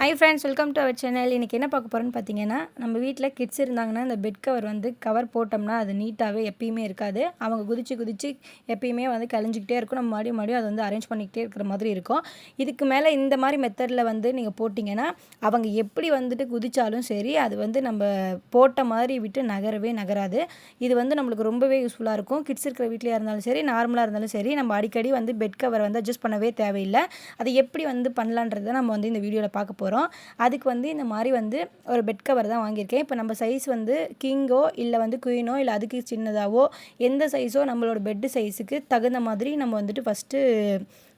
Hi friends welcome to our channel இன்றைக்கி என்ன பார்க்க போகிறோன்னு பார்த்தீங்கன்னா நம்ம வீட்டில் கிட்ஸ் இருந்தாங்கன்னா இந்த பெட் கவர் வந்து கவர் போட்டோம்னா அது நீட்டாகவே எப்பயுமே இருக்காது. அவங்க குதிச்சு குதிச்சு எப்பயுமே வந்து கழிஞ்சிக்கிட்டே இருக்கும். நம்ம மறுபடியும் மறுபடியும் அதை வந்து அரேஞ்ச் பண்ணிக்கிட்டே இருக்கிற மாதிரி இருக்கும். இதுக்கு மேலே இந்த மாதிரி மெத்தடில் வந்து நீங்கள் போட்டிங்கன்னா அவங்க எப்படி வந்துட்டு குதித்தாலும் சரி அது வந்து நம்ம போட்ட மாதிரி விட்டு நகரவே நகராது. இது வந்து நம்மளுக்கு ரொம்பவே யூஸ்ஃபுல்லாக இருக்கும். கிட்ஸ் இருக்கிற வீட்லேயே இருந்தாலும் சரி நார்மலாக இருந்தாலும் சரி நம்ம அடிக்கடி வந்து பெட் கவர் வந்து அட்ஜஸ்ட் பண்ணவே தேவையில்லை. அதை எப்படி வந்து பண்ணலான்றதை நம்ம வந்து இந்த வீடியோவில் பார்க்க போகிறோம் போகிறோம் அதுக்கு வந்து இந்த மாதிரி வந்து ஒரு பெட் கவர் தான் வாங்கியிருக்கேன். இப்போ நம்ம சைஸ் வந்து கிங்கோ இல்லை வந்து குயினோ இல்லை அதுக்கு சின்னதாகவோ எந்த சைஸோ நம்மளோட பெட்டு சைஸுக்கு தகுந்த மாதிரி நம்ம வந்துட்டு ஃபஸ்ட்டு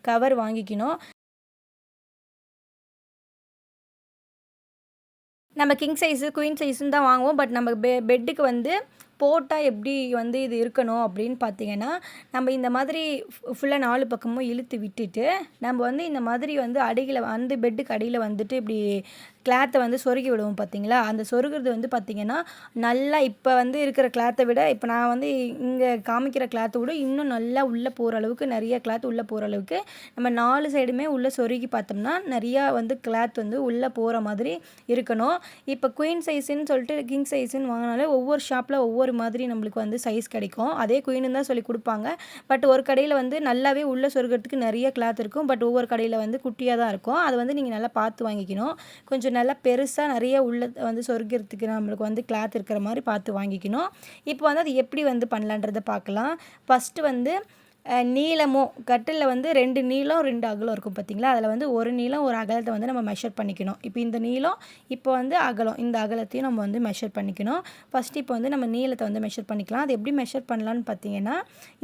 கவர் வாங்கிக்கணும். நம்ம கிங் சைஸு குயின் சைஸுன்னு தான் வாங்குவோம். பட் நம்ம பெ பெட்டுக்கு வந்து போட்டால் எப்படி வந்து இது இருக்கணும் அப்படின்னு பார்த்தீங்கன்னா நம்ம இந்த மாதிரி ஃபுல்லாக நாலு பக்கமும் இழுத்து விட்டுட்டு நம்ம வந்து இந்த மாதிரி வந்து அடியில் வந்து பெட்டுக்கு அடியில் வந்துட்டு இப்படி கிளாத்தை வந்து சொருகி விடுவோம் பார்த்தீங்களா அந்த சொருகிறது வந்து பார்த்திங்கன்னா நல்லா இப்போ வந்து இருக்கிற கிளாத்தை விட இப்போ நான் வந்து இங்கே காமிக்கிற கிளாத்தை விட இன்னும் நல்லா உள்ளே போகிற அளவுக்கு நிறைய கிளாத் உள்ளே போகிற அளவுக்கு நம்ம நாலு சைடுமே உள்ளே சொருகி பார்த்தோம்னா நிறையா வந்து கிளாத் வந்து உள்ளே போகிற மாதிரி இருக்கணும். இப்போ குயின் சைஸுன்னு சொல்லிட்டு கிங் சைஸுன்னு வாங்கினாலே ஒவ்வொரு ஷாப்பில் ஒவ்வொரு மாதிரி நம்மளுக்கு வந்து சைஸ் கிடைக்கும். அதே குயின்னு தான் சொல்லி கொடுப்பாங்க. பட் ஒரு கடையில் வந்து நல்லாவே உள்ளே சொருகிறதுக்கு நிறைய கிளாத் இருக்கும். பட் ஒவ்வொரு கடையில் வந்து குட்டியாக தான் இருக்கும். அதை வந்து நீங்கள் நல்லா பார்த்து வாங்கிக்கணும். கொஞ்சம் கொஞ்சம் நல்லா பெருசாக நிறைய உள்ள வந்து சொருகிறதுக்கு நம்மளுக்கு வந்து கிளாத் இருக்கிற மாதிரி பார்த்து வாங்கிக்கணும். இப்போ வந்து அது எப்படி வந்து பண்ணலான்றதை பார்க்கலாம். ஃபஸ்ட்டு வந்து நீளமும் கட்டிலில் வந்து ரெண்டு நீளம் ரெண்டு அகலம் இருக்கும் பார்த்திங்களா அதில் வந்து ஒரு நீளம் ஒரு அகலத்தை வந்து நம்ம மெஷர் பண்ணிக்கணும். இப்போ இந்த நீளம் இப்போ வந்து அகலம் இந்த அகலத்தையும் நம்ம வந்து மெஷர் பண்ணிக்கணும். ஃபஸ்ட்டு இப்போ வந்து நம்ம நீளத்தை வந்து மெஷர் பண்ணிக்கலாம். அது எப்படி மெஷர் பண்ணலான்னு பார்த்தீங்கன்னா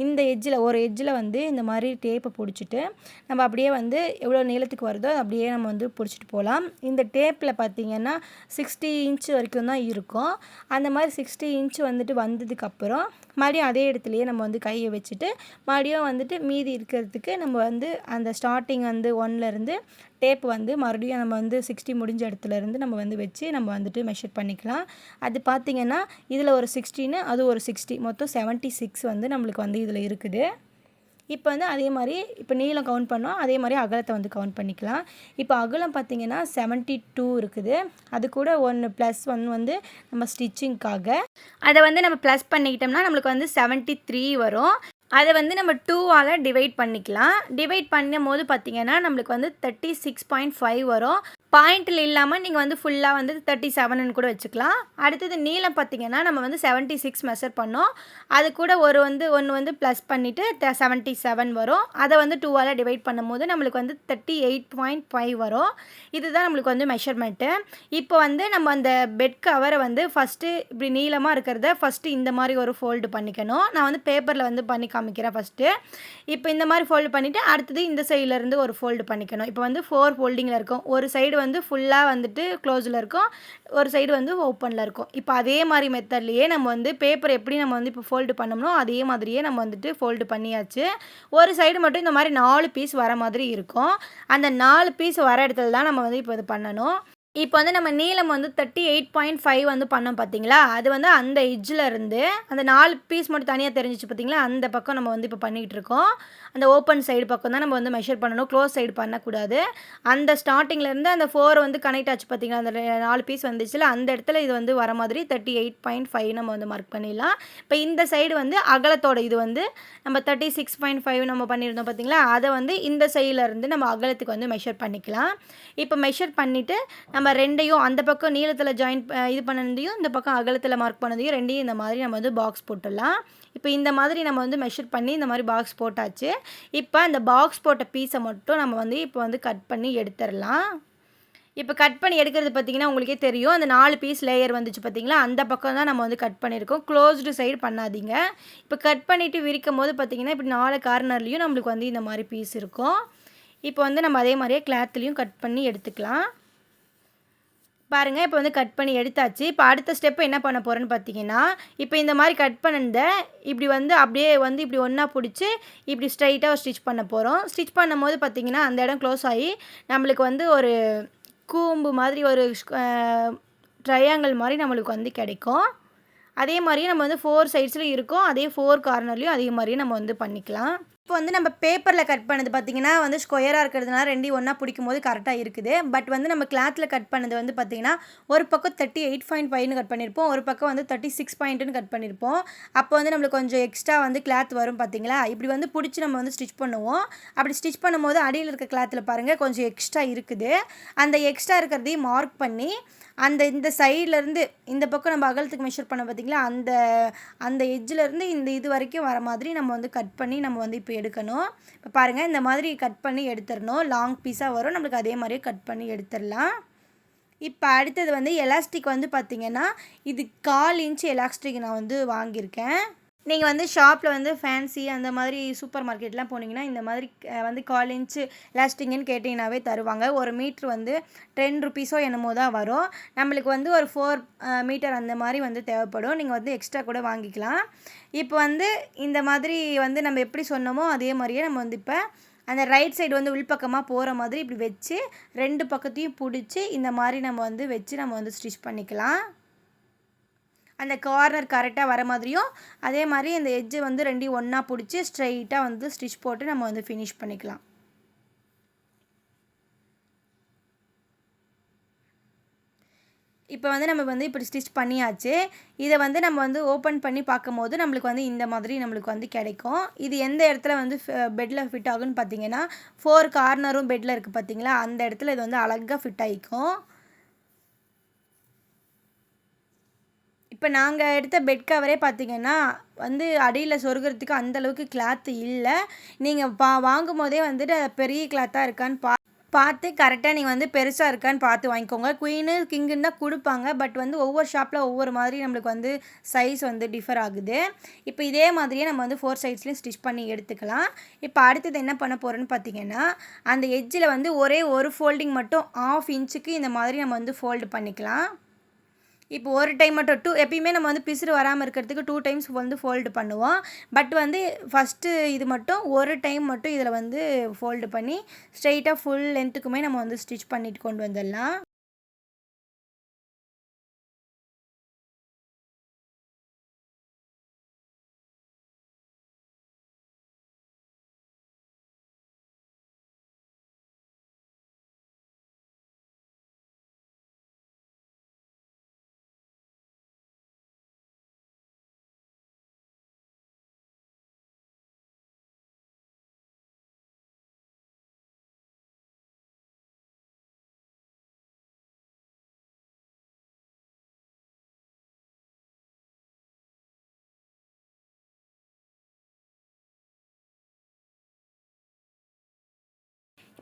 இந்த எஜ்ஜில் ஒரு எஜ்ஜில் வந்து இந்த மாதிரி டேப்பை பிடிச்சிட்டு நம்ம அப்படியே வந்து எவ்வளோ நீளத்துக்கு வருதோ அப்படியே நம்ம வந்து பிடிச்சிட்டு போகலாம். இந்த டேப்பில் பார்த்திங்கன்னா சிக்ஸ்டி இன்ச் வரைக்கும் தான் இருக்கும். அந்த மாதிரி சிக்ஸ்டி இன்ச் வந்துட்டு வந்ததுக்கப்புறம் மறுபடியும் அதே இடத்துலையே நம்ம வந்து கையை வச்சுட்டு மறுபடியும் வந்துட்டு மீதி இருக்கிறதுக்கு நம்ம வந்து அந்த ஸ்டார்டிங் வந்து ஒன்லேருந்து டேப் வந்து மறுபடியும் நம்ம வந்து சிக்ஸ்டி முடிஞ்ச இடத்துலேருந்து நம்ம வந்து வச்சு நம்ம வந்துட்டு மெஷர் பண்ணிக்கலாம். அது பார்த்திங்கன்னா இதில் ஒரு சிக்ஸ்டின்னு அது ஒரு சிக்ஸ்டி மொத்தம் செவன்ட்டி சிக்ஸ் வந்து நம்மளுக்கு வந்து இதில் இருக்குது. இப்போ வந்து அதே மாதிரி இப்போ நீளம் கவுண்ட் பண்ணோம் அதே மாதிரி அகலத்தை வந்து கவுண்ட் பண்ணிக்கலாம். இப்போ அகலம் பார்த்திங்கன்னா செவன்ட்டி டூ இருக்குது. அது கூட ஒன்று ப்ளஸ் ஒன் வந்து நம்ம ஸ்டிச்சிங்க்காக அதை வந்து நம்ம ப்ளஸ் பண்ணிக்கிட்டோம்னா நம்மளுக்கு வந்து செவன்ட்டி த்ரீ வரும். அதை வந்து நம்ம டூவால் டிவைட் பண்ணிக்கலாம். டிவைட் பண்ணும் போது பார்த்திங்கன்னா நம்மளுக்கு வந்து தேர்ட்டி சிக்ஸ் பாயிண்ட் ஃபைவ் வரும். பாயிண்டில் இல்லாமல் நீங்கள் வந்து ஃபுல்லாக வந்து தேர்ட்டி செவனுன்னு கூட வச்சுக்கலாம். அடுத்தது நீளம் பார்த்திங்கன்னா நம்ம வந்து செவன்ட்டி சிக்ஸ் மெஷர் பண்ணோம். அது கூட ஒரு வந்து ஒன்று வந்து ப்ளஸ் பண்ணிவிட்டு செவன்ட்டி செவன் வரும். அதை வந்து டூவால் டிவைட் பண்ணும்போது நம்மளுக்கு வந்து தேர்ட்டி எயிட் பாயிண்ட் ஃபைவ் வரும். இதுதான் நம்மளுக்கு வந்து மெஷர்மெண்ட்டு இப்போ வந்து நம்ம அந்த பெட் கவரை வந்து ஃபஸ்ட்டு இப்படி நீளமாக இருக்கிறத ஃபஸ்ட்டு இந்த மாதிரி ஒரு ஃபோல்டு பண்ணிக்கணும். நான் வந்து பேப்பரில் வந்து பண்ணி காமிக்கிறேன் ஃபஸ்ட்டு இப்போ இந்த மாதிரி ஃபோல்டு பண்ணிவிட்டு அடுத்தது இந்த சைட்லேருந்து ஒரு ஃபோல்டு பண்ணிக்கணும். இப்போ வந்து ஃபோர் ஃபோல்டிங்கில் இருக்கும். ஒரு சைடு வந்து ஃபுல்லாக வந்துட்டு க்ளோஸில் இருக்கும். ஒரு சைடு வந்து ஓப்பனில் இருக்கும். இப்போ அதே மாதிரி மெத்தட்லேயே நம்ம வந்து பேப்பர் எப்படி நம்ம வந்து இப்போ ஃபோல்டு பண்ணோம்னோ அதே மாதிரியே நம்ம வந்துட்டு ஃபோல்டு பண்ணியாச்சு. ஒரு சைடு மட்டும் இந்த மாதிரி நாலு பீஸ் வர மாதிரி இருக்கும். அந்த நாலு பீஸ் வர இடத்துல தான் நம்ம வந்து இப்போ இது பண்ணணும். இப்போ வந்து நம்ம நீளம் வந்து தேர்ட்டி எயிட் பாயிண்ட் ஃபைவ் வந்து பண்ணோம் பார்த்தீங்களா? அது வந்து அந்த எஜ்ஜில் இருந்து அந்த நாலு பீஸ் மட்டும் தனியாக தெரிஞ்சிச்சு பார்த்தீங்களா? அந்த பக்கம் நம்ம வந்து இப்போ பண்ணிகிட்டு இருக்கோம். அந்த ஓப்பன் சைடு பக்கம் தான் நம்ம வந்து மெஷர் பண்ணணும். க்ளோஸ் சைடு பண்ணக்கூடாது. அந்த ஸ்டார்டிங்லேருந்து அந்த ஃபோர் வந்து கனெக்ட் ஆச்சு பார்த்தீங்களா? அந்த நாலு பீஸ் வந்துச்சுல அந்த இடத்துல இது வந்து வர மாதிரி தேர்ட்டி எயிட் பாயிண்ட் ஃபைவ் நம்ம வந்து மார்க் பண்ணிடலாம். இப்போ இந்த சைடு வந்து அகலத்தோட இது வந்து நம்ம தேர்ட்டி சிக்ஸ் பாயிண்ட் ஃபைவ் நம்ம பண்ணியிருந்தோம் பார்த்தீங்களா? அதை வந்து இந்த சைடில் இருந்து நம்ம அகலத்துக்கு வந்து மெஷர் பண்ணிக்கலாம். இப்போ மெஷர் பண்ணிவிட்டு நம்ம ரெண்டையும் அந்த பக்கம் நீளத்தில் ஜாயின் இது பண்ணதையும் இந்த பக்கம் அகலத்தில் மார்க் பண்ணதையும் ரெண்டையும் இந்த மாதிரி நம்ம வந்து பாக்ஸ் போட்டுடலாம். இப்போ இந்த மாதிரி நம்ம வந்து மெஷர் பண்ணி இந்த மாதிரி பாக்ஸ் போட்டாச்சு. இப்போ அந்த பாக்ஸ் போட்ட பீஸை மட்டும் நம்ம வந்து இப்போ வந்து கட் பண்ணி எடுத்துடலாம். இப்போ கட் பண்ணி எடுக்கிறது பார்த்திங்கன்னா உங்களுக்கே தெரியும். அந்த நாலு பீஸ் லேயர் வந்துச்சு பார்த்திங்களா? அந்த பக்கம் தான் நம்ம வந்து கட் பண்ணியிருக்கோம். க்ளோஸ்டு சைடு பண்ணாதீங்க. இப்போ கட் பண்ணிவிட்டு விரிக்கும் போது பார்த்திங்கன்னா இப்படி நாலு கார்னர்லேயும் நம்மளுக்கு வந்து இந்த மாதிரி பீஸ் இருக்கும். இப்போ வந்து நம்ம அதே மாதிரியே கிளாத்லேயும் கட் பண்ணி எடுத்துக்கலாம். பாருங்கள் இப்போ வந்து கட் பண்ணி எடுத்தாச்சு. இப்போ அடுத்த ஸ்டெப்பு என்ன பண்ண போகிறேன்னு பார்த்தீங்கன்னா இப்போ இந்த மாதிரி கட் பண்ணிருந்த இப்படி வந்து அப்படியே வந்து இப்படி ஒன்றா பிடிச்சி இப்படி ஸ்ட்ரைட்டாக ஸ்டிச் பண்ண போகிறோம் ஸ்டிச் பண்ணும் போது பார்த்திங்கன்னா அந்த இடம் க்ளோஸ் ஆகி நம்மளுக்கு வந்து ஒரு கூம்பு மாதிரி ஒரு ட்ரையாங்கிள் மாதிரி நம்மளுக்கு வந்து கிடைக்கும். அதே மாதிரியே நம்ம வந்து ஃபோர் சைட்ஸ்லையும் இருக்கும். அதே ஃபோர் கார்னர்லேயும் அதே மாதிரியே நம்ம வந்து பண்ணிக்கலாம். இப்போ வந்து நம்ம பேப்பரில் கட் பண்ணது பார்த்திங்கன்னா வந்து ஸ்கொயராக இருக்கிறதுனால ரெண்டையும் ஒன்றா பிடிக்கும் போது கரெக்டாக இருக்குது. பட் வந்து நம்ம கிளாத்தில் கட் பண்ணது வந்து பார்த்திங்கன்னா ஒரு பக்கம் தேர்ட்டி எயிட் பாயிண்ட் ஃபைவ்னு கட் பண்ணியிருப்போம் ஒரு பக்கம் வந்து தேர்ட்டி சிக்ஸ் பாயிண்ட்டுன்னு கட் பண்ணியிருப்போம் அப்போ வந்து நம்மளுக்கு கொஞ்சம் எக்ஸ்ட்ரா வந்து கிளாத் வரும் பார்த்திங்களா இப்படி வந்து பிடிச்சி நம்ம வந்து ஸ்டிச் பண்ணுவோம். அப்படி ஸ்டிச் பண்ணும்போது அடியில் இருக்க கிளாத்தில் பாருங்கள் கொஞ்சம் எக்ஸ்ட்ரா இருக்குது. அந்த எக்ஸ்ட்ரா இருக்கிறதையும் மார்க் பண்ணி அந்த இந்த சைட்லேருந்து இந்த பக்கம் நம்ம அகலத்துக்கு மெஷர் பண்ண பார்த்திங்களா அந்த அந்த எஜ்ஜிலேருந்து இந்த இது வரைக்கும் வர மாதிரி நம்ம வந்து கட் பண்ணி நம்ம வந்து இப்போ எடுக்கணும். இப்போ பாருங்கள் இந்த மாதிரி கட் பண்ணி எடுத்துடணும். லாங் பீஸாக வரும். நம்மளுக்கு அதே மாதிரியே கட் பண்ணி எடுத்துடலாம். இப்போ அடுத்தது வந்து எலாஸ்டிக் வந்து பார்த்திங்கன்னா இது கால் இன்ச் எலாஸ்டிக் நான் வந்து வாங்கியிருக்கேன். நீங்கள் வந்து ஷாப்பில் வந்து ஃபேன்சி அந்த மாதிரி சூப்பர் மார்க்கெட்லாம் போனீங்கன்னா இந்த மாதிரி வந்து கால் இன்ச்சு லாஸ்டிங்குன்னு கேட்டிங்கனாவே தருவாங்க. ஒரு மீட்ரு வந்து டென் ருபீஸோ என்னமோ தான் வரும். நம்மளுக்கு வந்து ஒரு ஃபோர் மீட்டர் அந்த மாதிரி வந்து தேவைப்படும். நீங்கள் வந்து எக்ஸ்ட்ரா கூட வாங்கிக்கலாம். இப்போ வந்து இந்த மாதிரி வந்து நம்ம எப்படி சொன்னோமோ அதே மாதிரியே நம்ம வந்து இப்போ அந்த ரைட் சைடு வந்து உள்பக்கமாக போகிற மாதிரி இப்படி வச்சு ரெண்டு பக்கத்தையும் பிடிச்சி இந்த மாதிரி நம்ம வந்து வச்சு நம்ம வந்து ஸ்டிச் பண்ணிக்கலாம். அந்த கார்னர் கரெக்டாக வர மாதிரியும் அதே மாதிரி இந்த எஜ்ஜு வந்து ரெண்டையும் ஒன்றா பிடிச்சி ஸ்ட்ரைட்டாக வந்து ஸ்டிச் போட்டு நம்ம வந்து ஃபினிஷ் பண்ணிக்கலாம். இப்போ வந்து நம்ம வந்து இப்படி ஸ்டிச் பண்ணியாச்சு. இதை வந்து நம்ம வந்து ஓப்பன் பண்ணி பார்க்கும்போது நம்மளுக்கு வந்து இந்த மாதிரி நம்மளுக்கு வந்து கிடைக்கும். இது எந்த இடத்துல வந்து பெட்டில் ஃபிட் ஆகுன்னு பார்த்தீங்கன்னா ஃபோர் கார்னரும் பெட்டில் இருக்குது பார்த்தீங்களா? அந்த இடத்துல இது வந்து அழகாக ஃபிட் ஆகிக்கும். இப்போ நாங்கள் எடுத்த பெட் கவரே பார்த்திங்கன்னா வந்து அடியில் சொருகிறதுக்கு அந்தளவுக்கு கிளாத்து இல்லை. நீங்கள் பா வாங்கும் போதே வந்துட்டு பெரிய கிளாத்தாக இருக்கான்னு பா பார்த்து கரெக்டாக நீங்கள் வந்து பெருசாக இருக்கான்னு பார்த்து வாங்கிக்கோங்க. குயினு கிங்குன்னு தான் கொடுப்பாங்க. பட் வந்து ஒவ்வொரு ஷாப்பில் ஒவ்வொரு மாதிரி நம்மளுக்கு வந்து சைஸ் வந்து டிஃபர் ஆகுது. இப்போ இதே மாதிரியே நம்ம வந்து ஃபோர் சைட்ஸ்லேயும் ஸ்டிச் பண்ணி எடுத்துக்கலாம். இப்போ அடுத்தது என்ன பண்ண போகிறோன்னு பார்த்தீங்கன்னா அந்த எஜ்ஜில் வந்து ஒரே ஒரு ஃபோல்டிங் மட்டும் ஆஃப் இன்ச்சுக்கு இந்த மாதிரி நம்ம வந்து ஃபோல்டு பண்ணிக்கலாம். இப்போ ஒரு டைம் மட்டும் டூ எப்பயுமே நம்ம வந்து பிசுறு வராமல் இருக்கிறதுக்கு டூ டைம்ஸ் வந்து ஃபோல்டு பண்ணுவோம். பட் வந்து ஃபஸ்ட்டு இது மட்டும் ஒரு டைம் மட்டும் இதில் வந்து ஃபோல்டு பண்ணி ஸ்ட்ரெயிட்டாக ஃபுல் லென்த்துக்குமே நம்ம வந்து ஸ்டிச் பண்ணிட்டு கொண்டு வந்துடலாம்.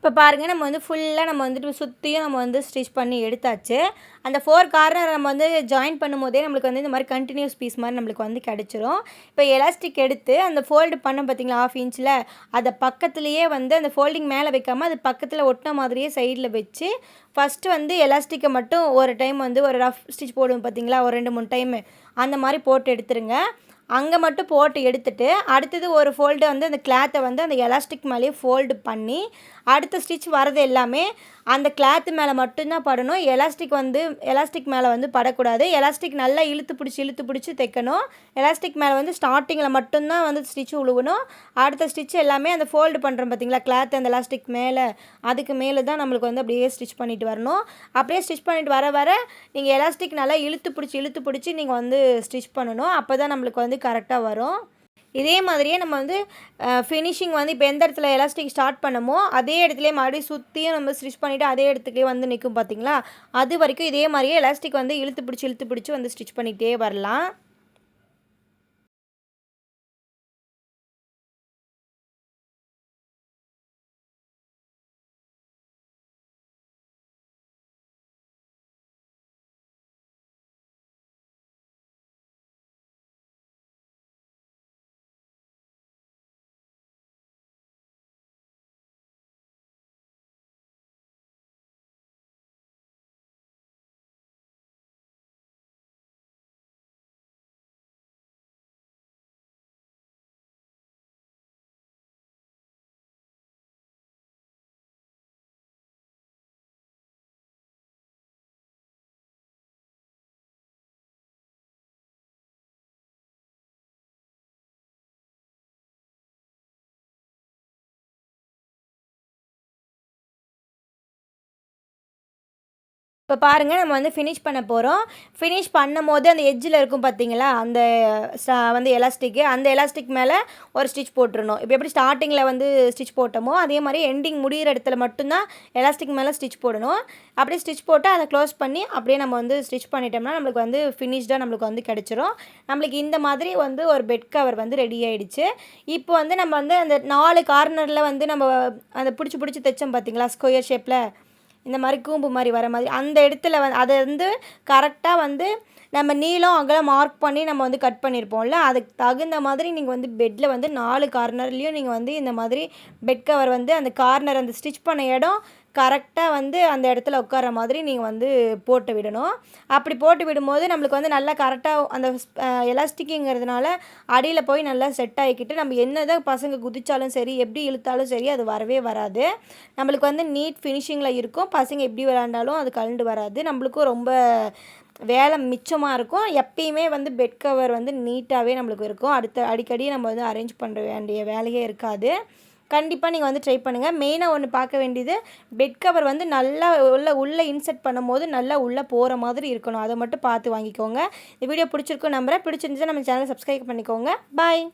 இப்போ பாருங்கள் நம்ம வந்து ஃபுல்லாக நம்ம வந்துட்டு சுற்றியும் நம்ம வந்து ஸ்டிச் பண்ணி எடுத்தாச்சு. அந்த ஃபோர் கார்னர் நம்ம வந்து ஜாயின் பண்ணும்போதே நம்மளுக்கு வந்து இந்த மாதிரி கண்டினியூஸ் பீஸ் மாதிரி நம்மளுக்கு வந்து கிடச்சிரும். இப்போ எலாஸ்டிக் எடுத்து அந்த ஃபோல்டு பண்ண பார்த்திங்களா ஆஃப் இன்ச்சில் அதை பக்கத்துலேயே வந்து அந்த ஃபோல்டிங் மேலே வைக்காமல் அது பக்கத்தில் ஒட்டின மாதிரியே சைடில் வச்சு ஃபஸ்ட்டு வந்து எலாஸ்டிக்கை மட்டும் ஒரு டைம் வந்து ஒரு ரஃப் ஸ்டிச் போடுவோம் பார்த்தீங்களா ஒரு ரெண்டு மூணு டைமு அந்த மாதிரி போட்டு எடுத்துருங்க. அங்கே மட்டும் போட்டு எடுத்துட்டு அடுத்தது ஒரு ஃபோல்டு வந்து அந்த கிளாத்தை வந்து அந்த எலாஸ்டிக் மேலேயே ஃபோல்டு பண்ணி அடுத்த ஸ்டிச் வரது எல்லாமே அந்த கிளாத்து மேலே மட்டும்தான் படணும். எலாஸ்டிக் வந்து எலாஸ்டிக் மேலே வந்து படக்கூடாது. எலாஸ்டிக் நல்லா இழுத்து பிடிச்சி இழுத்து பிடிச்சி தைக்கணும். எலாஸ்டிக் மேலே வந்து ஸ்டார்டிங்கில் மட்டும்தான் வந்து ஸ்டிச் உழுவணும். அடுத்த ஸ்டிச் எல்லாமே அந்த ஃபோல்டு பண்ணுறோம் பார்த்தீங்களா கிளாத் அந்த எலாஸ்டிக் மேலே அதுக்கு மேலே தான் நம்மளுக்கு வந்து அப்படியே ஸ்டிச் பண்ணிட்டு வரணும். அப்படியே ஸ்டிச் பண்ணிட்டு வர வர நீங்கள் எலாஸ்டிக் நல்லா இழுத்து பிடிச்சி இழுத்து பிடிச்சி நீங்கள் வந்து ஸ்டிச் பண்ணணும். அப்போ தான் நம்மளுக்கு வந்து கரெக்டாக வரும். இதே மாதிரியே நம்ம வந்து ஃபினிஷிங் வந்து இப்போ எந்த இடத்துல எலாஸ்டிக் ஸ்டார்ட் பண்ணமோ அதே இடத்துல மறுபடியும் சுற்றியும் நம்ம ஸ்டிச் பண்ணிவிட்டு அதே இடத்துக்கே வந்து நிற்கும் பார்த்தீங்களா அது வரைக்கும் இதே மாதிரியே எலாஸ்டிக் வந்து இழுத்து பிடிச்சி இழுத்து பிடிச்சி வந்து ஸ்டிச் பண்ணிகிட்டே வரலாம். இப்போ பாருங்கள் நம்ம வந்து ஃபினிஷ் பண்ண போகிறோம் ஃபினிஷ் பண்ணும் போது அந்த எஜ்ஜில் இருக்கும் பார்த்தீங்களா அந்த வந்து எலாஸ்டிக்கு அந்த எலாஸ்டிக் மேலே ஒரு ஸ்டிச் போட்டுருணும் இப்போ எப்படி ஸ்டார்டிங்கில் வந்து ஸ்டிச் போட்டோமோ அதே மாதிரி எண்டிங் முடிகிற இடத்துல மட்டும்தான் எலாஸ்டிக் மேலே ஸ்டிச் போடணும். அப்படியே ஸ்டிச் போட்டு அதை க்ளோஸ் பண்ணி அப்படியே நம்ம வந்து ஸ்டிச் பண்ணிட்டோம்னா நம்மளுக்கு வந்து ஃபினிஷ்டாக நம்மளுக்கு வந்து கிடச்சிரும். நம்மளுக்கு இந்த மாதிரி வந்து ஒரு பெட் கவர் வந்து ரெடி ஆகிடுச்சு இப்போ வந்து நம்ம வந்து அந்த நாலு கார்னரில் வந்து நம்ம அந்த பிடிச்சி பிடிச்சி தைச்சோம் பார்த்தீங்களா ஸ்கொயர் ஷேப்பில் இந்த மாதிரி கூம்பு மாதிரி வர மாதிரி அந்த இடத்துல வந்து அதை வந்து கரெக்டாக வந்து நம்ம நீளம் அகலம் மார்க் பண்ணி நம்ம வந்து கட் பண்ணியிருப்போம்ல அதுக்கு தகுந்த மாதிரி நீங்கள் வந்து பெட்டில் வந்து நாலு கார்னர்லேயும் நீங்கள் வந்து இந்த மாதிரி பெட் கவர் வந்து அந்த கார்னர் அந்த ஸ்டிச் பண்ண இடம் கரெக்டாக வந்து அந்த இடத்துல உட்கார மாதிரி நீங்கள் வந்து போட்டு விடணும். அப்படி போட்டு விடும்போது நம்மளுக்கு வந்து நல்லா கரெக்டாக அந்த எலாஸ்டிக்குங்கிறதுனால அடியில் போய் நல்லா செட் ஆகிக்கிட்டு நம்ம என்ன தான் பசங்க குதித்தாலும் சரி எப்படி இழுத்தாலும் சரி அது வரவே வராது. நம்மளுக்கு வந்து நீட் ஃபினிஷிங்கில் இருக்கும். பசங்க எப்படி விளாண்டாலும் அது கலண்டு வராது. நம்மளுக்கும் ரொம்ப வேலை மிச்சமாக இருக்கும். எப்பயுமே வந்து பெட் கவர் வந்து நீட்டாகவே நம்மளுக்கு இருக்கும். அடுத்த அடிக்கடி நம்ம வந்து அரேஞ்ச் பண்ணுற வேண்டிய வேலையே இருக்காது. கண்டிப்பாக நீங்கள் வந்து ட்ரை பண்ணுங்கள் மெயினாக ஒன்று பார்க்க வேண்டியது பெட் கவர் வந்து நல்லா உள்ள உள்ளே இன்செர்ட் பண்ணும்போது நல்லா உள்ளே போகிற மாதிரி இருக்கணும். அதை மட்டும் பார்த்து வாங்கிக்கோங்க. இந்த வீடியோ பிடிச்சிருக்கும் நம்புகிறேன் பிடிச்சிருந்துச்சுன்னா நம்ம சேனலை சப்ஸ்கிரைப் பண்ணிக்கோங்க. பாய்